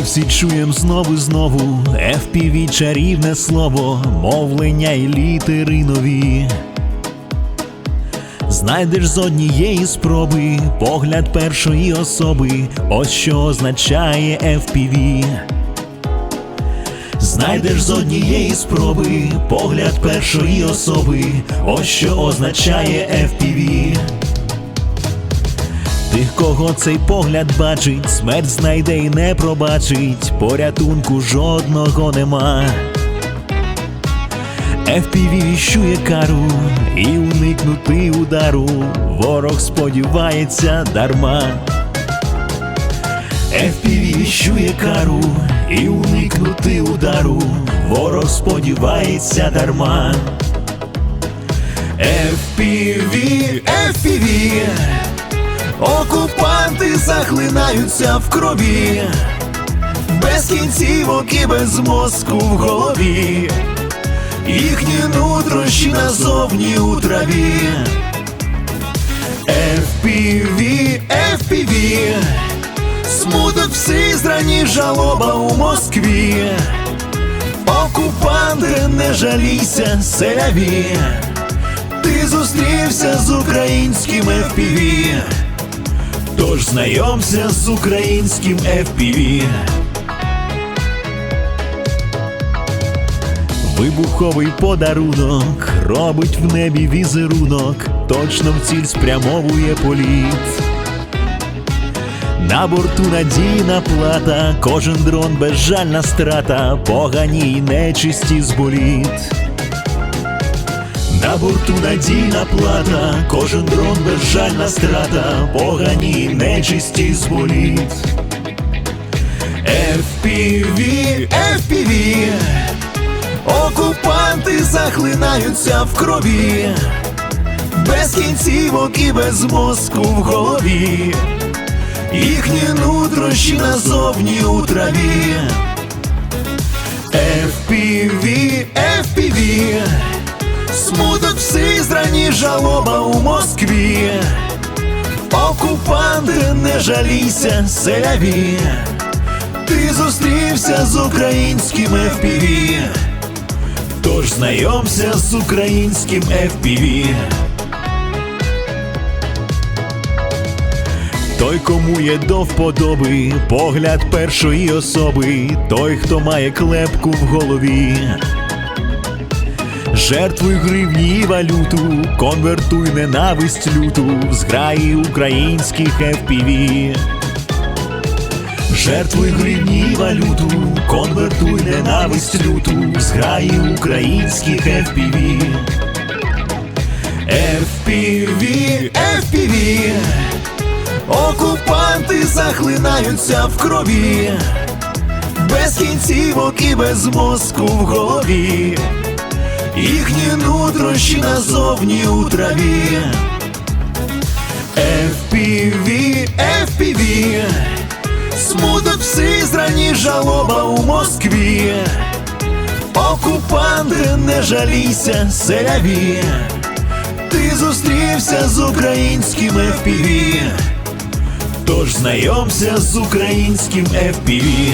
всі чуєм знову знову FPV чарівне слово, мовлення і літери нові. Знайдеш з однієї спроби погляд першої особи, ось що означає FPV. Знайдеш з однієї спроби погляд першої особи, ось що означає FPV. Кого цей погляд бачить, смерть знайде і не пробачить, порятунку жодного нема. FPV віщує кару і уникнути удару, ворог сподівається дарма. FPV віщує кару і уникнути удару, ворог сподівається дарма. FPV, FPV захлинаються в крові, без кінцівок і без мозку в голові, їхні нутрощі назовні у траві. FPV, FPV, смуток всі зрані жалоба у Москві. Окупанти, не жалійся, селяві. Ти зустрівся з українським FPV знайомся з українським FPV Вибуховий подарунок робить в небі візерунок, точно в ціль спрямовує політ. На борту надійна плата, кожен дрон безжальна страта, погані й нечисті зболіт. На борту надійна плата, кожен дрон безжальна страта, погані нечисті зболіт. FPV, FPV, окупанти захлинаються в крові, без кінцівок і без мозку в голові, їхні нутрощі назовні у траві. FPV, FPV, Смуток всі зрані жалоба у Москві. Окупанти, не жалійся, селяві. Ти зустрівся з українським FPV. Тож знайомся з українським FPV. Той, кому є до вподоби, погляд першої особи, той, хто має клепку в голові. Жертвуй гривні і валюту, конвертуй ненависть люту в зграї українських FPV. Жертвуй гривні і валюту, конвертуй ненависть люту в зграї українських FPV. FPV, FPV, окупанти захлинаються в крові, без кінцівок і без мозку в голові їхні нутрощі назовні у траві. FPV, FPV, смуток всі зрані жалоба у Москві. Окупанти, не жалійся, селяві. Ти зустрівся з українським FPV. Тож знайомся з українським FPV.